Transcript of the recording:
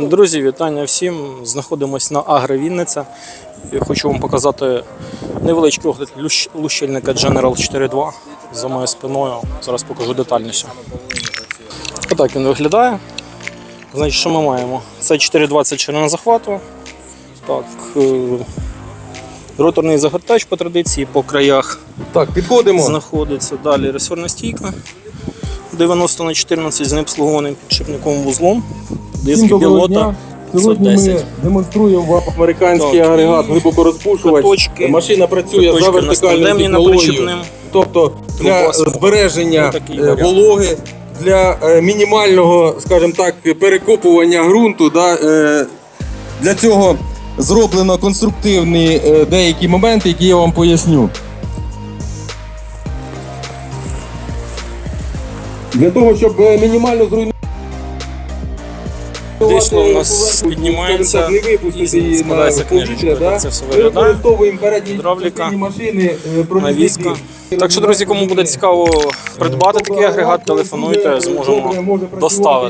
Друзі, вітання всім. Знаходимось на Агро Вінниця. Хочу вам показати невеличкий огляд лущильника General 4.2 за моєю спиною. Зараз покажу детальніше. Отак він виглядає. Значить, що ми маємо? Це 4.20 ширина захвату. Так, е, роторний загортач по традиції по краях Так, підходимо. знаходиться. Далі ресорна стійка 90 на 14 з необслугованим підшипниковим вузлом. Диски Всім пілота. Сьогодні ми демонструємо вам американський Так, агрегат глибокорозпушувач. каточки. Машина працює за вертикальною технологією. Тобто для збереження Отакий е, вологи, для е, мінімального, скажімо так, перекопування ґрунту. Да, е, Для цього зроблено конструктивні деякі моменти, які я вам поясню. Для того, щоб мінімально зруйнувати. Дійсно, у нас піднімається і складається книжечка, це все виглядає. Гідравліка, е, навіска. Так що, друзі, кому буде цікаво придбати такий агрегат, телефонуйте, зможемо доставити.